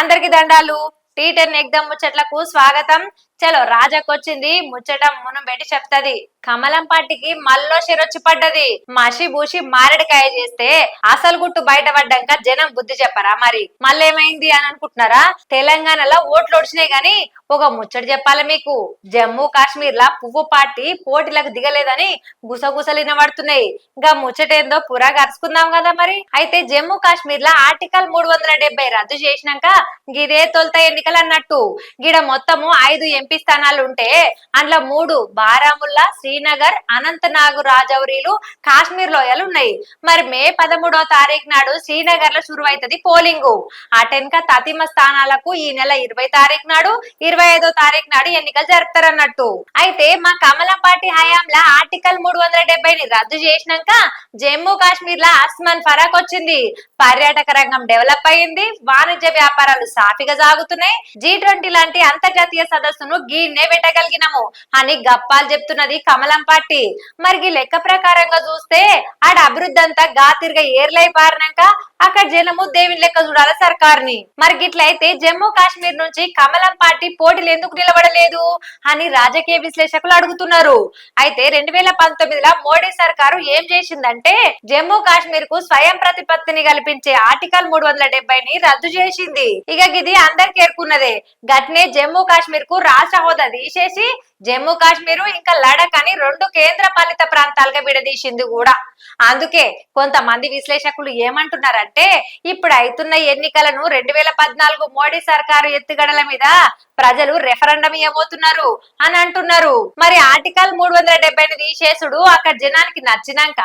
అందరికి దండాలు. Tea ten ఎగ్దమ్ ముచ్చట్లకు స్వాగతం. చలో రాజకొచ్చింది ముచ్చట మునం పెట్టి చెప్తది. కమలం పార్టీకి మల్లో శిరొచ్చి పడ్డది. మసి బూసి మారడికాయ చేస్తే అసలు గుట్టు బయటపడ్డాక జనం బుద్ధి చెప్పరా మరి? మళ్ళేమైంది అని అనుకుంటున్నారా? తెలంగాణలో ఓట్లు వచ్చినాయి గాని ఒక ముచ్చట చెప్పాలి మీకు. జమ్మూ కాశ్మీర్ లా పువ్వు పార్టీ పోటీలకు దిగలేదని గుసగుసలు వినబడుతున్నాయి ఇంకా ముచ్చటేందో పురా కరుచుకుందాం కదా మరి. అయితే జమ్మూ కాశ్మీర్ లా ఆర్టికల్ మూడు వందల డెబ్బై రద్దు చేసినాక గిదే తొలత ఎన్నికలు అన్నట్టు. గిడ మొత్తము ఐదు ఎంపీ స్థానాలు ఉంటే అందులో మూడు బారాముల్లా శ్రీనగర్ అనంతనాగ్ రాజౌరీలు కాశ్మీర్ లోయలు ఉన్నాయి. మరి మే పదమూడవ తారీఖు నాడు శ్రీనగర్లో శురువైతది పోలింగ్. అటెన్క తతిమ స్థానాలకు ఈ నెల ఇరవై తారీఖు నాడు ఇరవై ఐదో తారీఖు నాడు ఎన్నికలు జరుపుతారన్నట్టు. అయితే మా కమలం పార్టీ హయాంలో ఆర్టికల్ మూడు వందల డెబ్బైని రద్దు చేసినాక జమ్మూ కాశ్మీర్లో అస్మాన్ ఫరాక్ వచ్చింది. పర్యాటక రంగం డెవలప్ అయింది. వాణిజ్య వ్యాపారాలు సాఫీగా సాగుతున్నాయి. జీ ట్వంటీ లాంటి అంతర్జాతీయ సదస్సును గీన్నే పెట్టగలిగినాము అని గప్పాలు చెప్తున్నది కమలం పార్టీ. మరి ఈ లెక్క ప్రకారంగా చూస్తే ఆడ అభివృద్ధి అంతా గాతిరిగా ఏర్లై పారినాక అక్కడ జనము దేవుని లెక్క చూడాలి సర్కార్ని. మరి గిట్లయితే జమ్మూ కాశ్మీర్ నుంచి కమలం పార్టీ పోటీలు ఎందుకు నిలబడలేదు అని రాజకీయ విశ్లేషకులు అడుగుతున్నారు. అయితే రెండు వేల పంతొమ్మిదిలో మోడీ సర్కారు ఏం చేసిందంటే జమ్మూ కాశ్మీర్కు స్వయం ప్రతిపత్తిని కల్పించే ఆర్టికల్ మూడు వందల డెబ్బైని రద్దు చేసింది. ఇక ఇది అందరికి ఏర్కున్నదే. గట్నే జమ్మూ కాశ్మీర్కు రాష్ట్ర హోదా తీసేసి జమ్మూ కాశ్మీర్ ఇంకా లడక్ అని రెండు కేంద్ర పాలిత ప్రాంతాలుగా విడదీసింది కూడా. అందుకే కొంతమంది విశ్లేషకులు ఏమంటున్నారంటే ఇప్పుడు అవుతున్న ఎన్నికలను రెండు వేల పద్నాలుగు మోడీ సర్కారు ఎత్తుగడల మీద ప్రజలు రెఫరెండం ఇవ్వబోతున్నారు అని అంటున్నారు. మరి ఆర్టికల్ మూడు వందల డెబ్బై తీసేసుడు అక్కడ జనానికి నచ్చినాక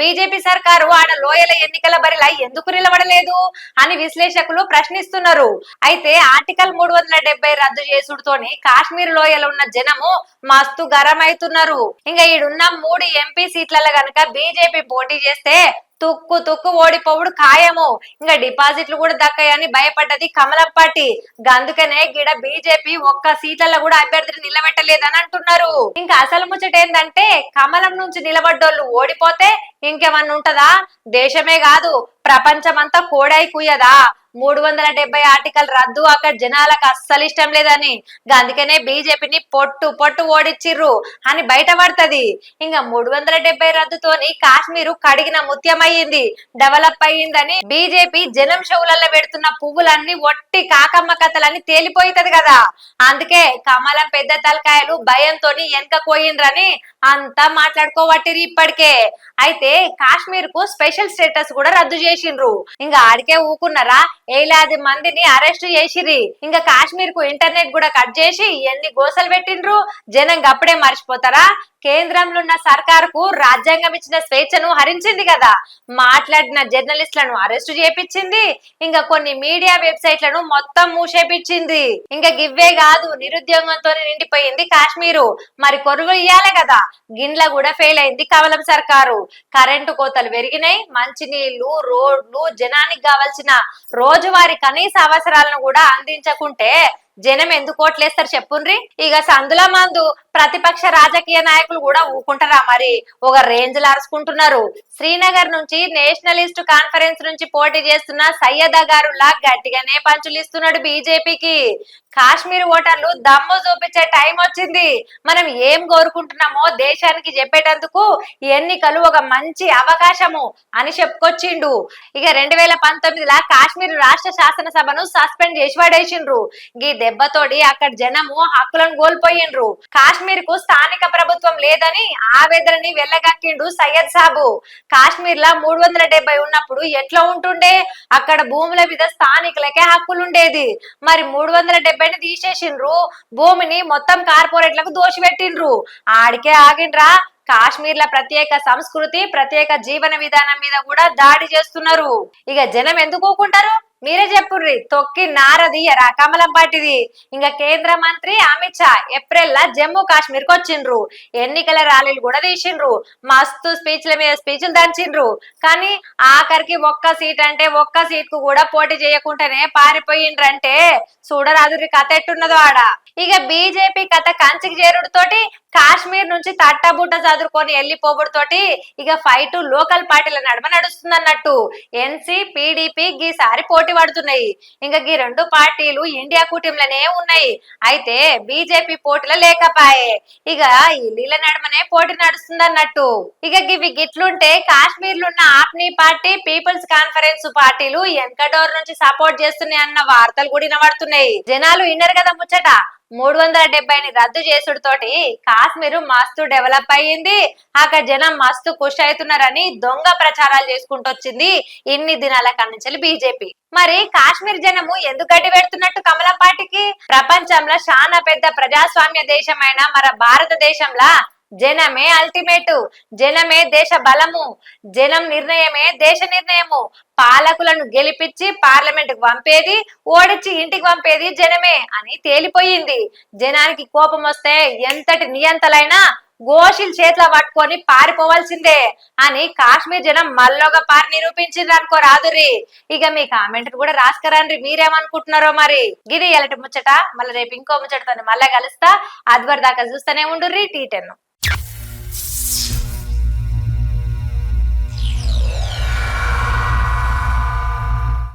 బీజేపీ సర్కారు ఆడ లోయల ఎన్నికల బరిలా ఎందుకు నిలబడలేదు అని విశ్లేషకులు ప్రశ్నిస్తున్నారు. అయితే ఆర్టికల్ మూడు వందల డెబ్బై రద్దు చేసుడుతోని కాశ్మీర్ కాశ్మీర్ లోయలో ఉన్న జనము మస్తు గరం అవుతున్నారు ఇంకా ఈడున్న మూడు ఎంపీ సీట్లలో గనక బీజేపీ పోటీ చేస్తే తుక్కు తుక్కు ఓడిపోవుడు ఖాయము. ఇంకా డిపాజిట్లు కూడా దక్కాయని భయపడ్డది కమలం పార్టీ అందుకనే గిడ బీజేపీ ఒక్క సీట్లలో కూడా అభ్యర్థిని నిలబెట్టలేదని అంటున్నారు. ఇంకా అసలు ముచ్చట ఏంటంటే కమలం నుంచి నిలబడ్డోళ్ళు ఓడిపోతే ఇంకేమన్నా ఉంటదా? దేశమే కాదు. ప్రపంచమంతా కోడై కుయ్యదా? మూడు వందల డెబ్బై ఆర్టికల్ రద్దు అక్కడ జనాలకు అస్సలు ఇష్టం లేదని. అందుకనే బీజేపీని పొట్టు పొట్టు ఓడిచ్చిర్రు అని బయటపడుతుంది. ఇంకా మూడు వందల డెబ్బై రద్దుతోని కాశ్మీరు కడిగిన ముత్యమయ్యింది డెవలప్ అయ్యిందని బీజేపీ జనం షవులలో పెడుతున్న పువ్వులన్నీ ఒట్టి కాకమ్మ కథలన్నీ తేలిపోయింది కదా. అందుకే కమలం పెద్ద తలకాయలు భయంతో వెనక పోయిండ్రని అంతా మాట్లాడుకోవట్టిరి ఇప్పటికే. అయితే కాశ్మీర్కు స్పెషల్ స్టేటస్ కూడా రద్దు చేసిండ్రు. ఇంకా ఆడికే ఊకున్నారా? ఏలాది మందిని అరెస్ట్ చేసిరి ఇంకా కాశ్మీర్కు ఇంటర్నెట్ కూడా కట్ చేసి ఎన్ని గోసలు పెట్టిండ్రు? జనం అప్పుడే మర్చిపోతారా? కేంద్రంలో ఉన్న సర్కారుకు రాజ్యాంగం ఇచ్చిన స్వేచ్ఛను హరించింది కదా. మాట్లాడిన జర్నలిస్టులను అరెస్టు చేపించింది ఇంకా కొన్ని మీడియా వెబ్సైట్లను మొత్తం మూసేపించింది ఇంకా గివ్వే కాదు నిరుద్యోగంతో నిండిపోయింది కాశ్మీరు. మరి కొరువు ఇయ్యాలే కదా. గిండ్ల కూడా ఫెయిల్ అయింది కమలం సర్కారు. కరెంటు కోతలు పెరిగినాయి మంచినీళ్ళు రోడ్లు జనానికి కావాల్సిన రోజువారి కనీస అవసరాలను కూడా అందించకుంటే జనం ఎందుకు ఓట్లేస్తారు చెప్పుండ్రి? ఇక సందుల మందు ప్రతిపక్ష రాజకీయ నాయకులు కూడా ఊకుంటారా మరి? ఒక రేంజ్ లార్చుకుంటున్నారు. అరుచుకుంటున్నారు శ్రీనగర్ నుంచి నేషనలిస్ట్ కాన్ఫరెన్స్ నుంచి పోటీ చేస్తున్న సయ్యద్గారు లా గట్టిగానే పంచులు ఇస్తున్నాడు బీజేపీకి. కాశ్మీర్ ఓటర్లు దమ్ము చూపించే టైం వచ్చింది. మనం ఏం కోరుకుంటున్నామో దేశానికి చెప్పేటందుకు ఎన్నికలు ఒక మంచి అవకాశము అని చెప్పుకొచ్చిండు. ఇక రెండు వేల పంతొమ్మిదిలా కాశ్మీర్ రాష్ట్ర శాసనసభను సస్పెండ్ చేసి పడేసిండ్రు. ఈ దెబ్బతోటి అక్కడ జనము హక్కులను కోల్పోయిండ్రు. కాశ్మీర్ కు స్థానిక ప్రభుత్వం లేదని ఆవేదనని వెళ్ళగక్కిండు సయ్యద్ సాబు. కాశ్మీర్ లా మూడు వందల డెబ్బై ఉన్నప్పుడు ఎట్లా ఉంటుండే? అక్కడ భూముల మీద స్థానికులకే హక్కులుండేది. మరి మూడు వందల డెబ్బైని తీసేసిండ్రు. భూమిని మొత్తం కార్పొరేట్లకు దోషిపెట్టిండ్రు. ఆడికే ఆగిండ్రా. కాశ్మీర్ల ప్రత్యేక సంస్కృతి ప్రత్యేక జీవన విధానం మీద కూడా దాడి చేస్తున్నారు. ఇక జనం ఎందుకు ఊకుంటారు? మీరే చెప్పుర్రి. తొక్కి నారదీయరా కమలం పాటిది. ఇంకా కేంద్ర మంత్రి అమిత్ షా ఏప్రిల్ లా జమ్మూ కాశ్మీర్కు వచ్చిండ్రు. ఎన్నికల ర్యాలీలు కూడా తీసిండ్రు. మస్తు స్పీచ్ల మీద స్పీచ్లు దంచిండ్రు. కానీ ఆఖరికి ఒక్క సీట్ అంటే ఒక్క సీట్కు కూడా పోటీ చేయకుండానే పారిపోయిండ్రంటే చూడరాదురి కథ ఎట్టున్నదో ఆడ. ఇక బీజేపీ కథ కంచికి చేరుడుతోటి కాశ్మీర్ నుంచి తట్టబుట్ట చదువుకొని వెళ్ళిపోబుడుతోటి ఇక ఫైట్ లోకల్ పార్టీల నడమ నడుస్తుంది అన్నట్టు ఎన్సీ పీడీపీ గీసారి పోటీ పడుతున్నాయి. ఇంకా గీ రెండు పార్టీలు ఇండియా కూటమిలోనే ఉన్నాయి. అయితే బీజేపీ పోటీలో లేకపాయే. ఇక ఇల్లీల నడమనే పోటీ నడుస్తుంది అన్నట్టు ఇక గివి గిట్లుంటే కాశ్మీర్లో ఉన్న ఆప్నీ పార్టీ పీపుల్స్ కాన్ఫరెన్స్ పార్టీలు వెనకడోర్ నుంచి సపోర్ట్ చేస్తున్నాయి అన్న వార్తలు కూడా వినబడుతున్నాయి. జనాలు విన్నారు కదా ముచ్చట. మూడు వందల డెబ్బైని రద్దు చేసుడుతోటి కాశ్మీర్ మస్తు డెవలప్ అయ్యింది. అక్కడ జనం మస్తు ఖుషి అవుతున్నారని దొంగ ప్రచారాలు చేసుకుంటూ వచ్చింది ఇన్ని దినాల కన్నుంచి బీజేపీ. మరి కాశ్మీర్ జనము ఎందుకు అడ్డు పెడుతున్నట్టు కమలం పార్టీకి ప్రపంచంలో చాలా పెద్ద ప్రజాస్వామ్య దేశమైన మన భారతదేశంలో జనమే అల్టిమేట్ జనమే దేశ బలము జనం నిర్ణయమే దేశ నిర్ణయము. పాలకులను గెలిపించి పార్లమెంట్కు పంపేది ఓడించి ఇంటికి పంపేది జనమే అని తేలిపోయింది. జనానికి కోపం వస్తే ఎంతటి నియంతలైనా గోషిల్ చేతిలో పట్టుకొని పారిపోవాల్సిందే అని కాశ్మీర్ జనం మల్లోగా పారి నిరూపించింది అనుకో రాదురి ఇక మీ కామెంట్ కూడా రాసుకరండి. మీరేమనుకుంటున్నారో మరి. గిది ఎలటి ముచ్చట. మళ్ళీ రేపు ఇంకో ముచ్చటతో మళ్ళీ కలుస్తా. అద్వర్ దాకా చూస్తూనే ఉండుర్రి. T ten.